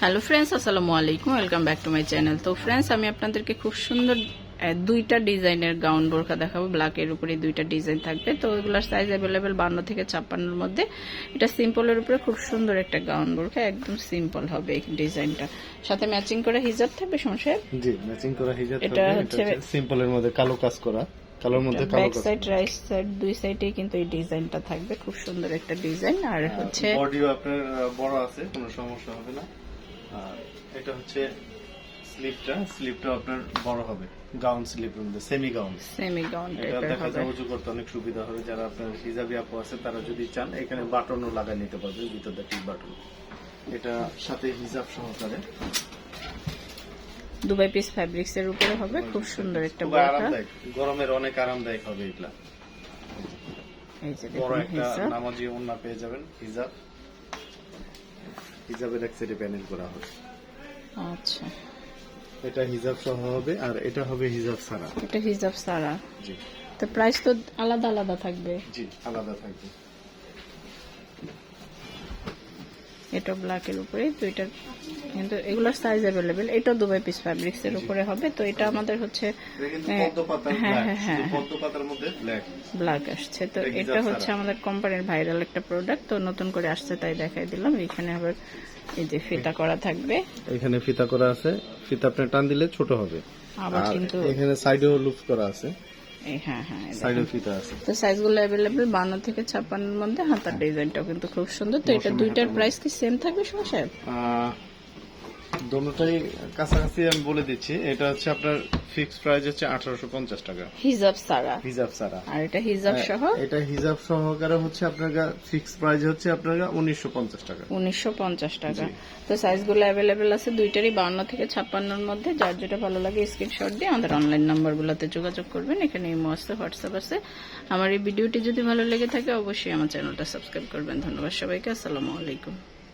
Hello friends আসসালামু আলাইকুম welcome back to my channel তো ফ্রেন্ডস আমি আপনাদেরকে খুব সুন্দর দুইটা ডিজাইনের গাউন বোরখা দেখাবো। ব্ল্যাকের উপরে দুইটা ডিজাইন থাকবে। তো ওইগুলোর সাইজ অ্যাভেলেবেল বান্ন থেকে ছাপ্পান্নর মধ্যে। এটা সিম্পলের উপরে খুব সুন্দর একটা গাউন বোরখা একদম সিম্পল হবে এই ডিজাইনটা। সাথে ম্যাচিং করে হিজাব থাকবে সমস্যা জি ম্যাচিং করা হিজাব এটা হচ্ছে- সিম্পলের মধ্যে কালো কাজ করা। কালোর মধ্যে কালো ব্যাক সাইড রাইট সাইড দুই কিন্তু এই ডিজাইনটা থাকবে। খুব সুন্দর একটা ডিজাইন। আর হচ্ছে বডিও আপনার বড় আছে কোনো সমস্যা হবে না। আর এটা হচ্ছে স্লিপটা স্লিপটা আপনার বড় হবে। গাউন স্লিপের মধ্যে সেমি গাউন সেমি গাউন এটা দেখা যায় উঁচু করতে অনেক সুবিধা হবে। যারা আপনার হিজাবি আপু আছে তারা যদি চান এখানে বাটনও লাগাই নিতে পারবে ভিতরটা ঠিক বাটন এটা সাথে হিজাব সহকারে। দুবাই পিস ফ্যাব্রিক্স এর উপরে হবে। খুব সুন্দর একটা আরামদায়ক। গরমের অনেক আরামদায়ক হবে এগুলা। এই যে বড় দেখুন একটা হিজাব নামাজি ওন্না পেয়ে যাবেন হিজাব হিজাবের এক সাইডে প্যানেল করা হবে আচ্ছা। এটা হিজাব সহ হবে আর এটা হবে হিজাব ছাড়া। এটা হিজাব সারা জি। তো প্রাইস তো আলাদা আলাদা থাকবে। জি আলাদা থাকবে। এটা ব্ল্যাক এর উপরে দুইটা কিন্তু এগুলোর সাইজ অ্যাভেলেবেল এটা দুবাই পিস ফ্যাব্রিক্স এর উপরে হবে তো এটা আমাদের হচ্ছে হ্যাঁ, হ্যাঁ, হ্যাঁ, হ্যাঁ, পদ্ম পাতার মধ্যে ব্ল্যাক ব্ল্যাক আসছে তো এটা হচ্ছে আমাদের কোম্পানির ভাইরাল একটা প্রোডাক্ট তো নতুন করে আসছে তাই দেখাই দিলাম। এখানে আবার এই যে ফিতা করা থাকবে। এখানে ফিতা করা আছে। ফিতা আপনি টান দিলে ছোট হবে। আবার কিন্তু এখানে সাইডেও লুপ করা আছে। এই হ্যাঁ হ্যাঁ এই ফিতা আছে। তো সাইজগুলো অ্যাভেলেবেল বান্ন থেকে ছাপ্পান্নর মধ্যে হাতার ডিজাইনটাও কিন্তু খুব সুন্দর। তো এটা দুইটার প্রাইস কি সেম থাকবে সমস্যা দোনোটাই কাছাকাছি আমি বলে দিচ্ছি। এটা হচ্ছে আপনার ফিক্সড প্রাইস হচ্ছে আঠারোশো পঞ্চাশ টাকা। হিজাব সারা। হিজাব ছাড়া আর এটা হিজাব সহ? এটা হিজাব সহকারে হচ্ছে আপনার প্রাইস হচ্ছে আপনার উনিশশো পঞ্চাশ টাকা। উনিশশো পঞ্চাশ টাকা। তো সাইজগুলো আছে দুইটারই বাউন্ন থেকে ছাপ্পান্নর মধ্যে। যার যেটা ভালো লাগে স্ক্রিনশট দিয়ে আমাদের অনলাইন নাম্বারগুলোতে যোগাযোগ করবেন। এখানে ইমো আছে হোয়াটসঅ্যাপ আছে। আমার এই ভিডিওটি যদি ভালো লেগে থাকে অবশ্যই আমার চ্যানেলটা সাবস্ক্রাইব করবেন। ধন্যবাদ সবাইকে। আসসালামু আলাইকুম।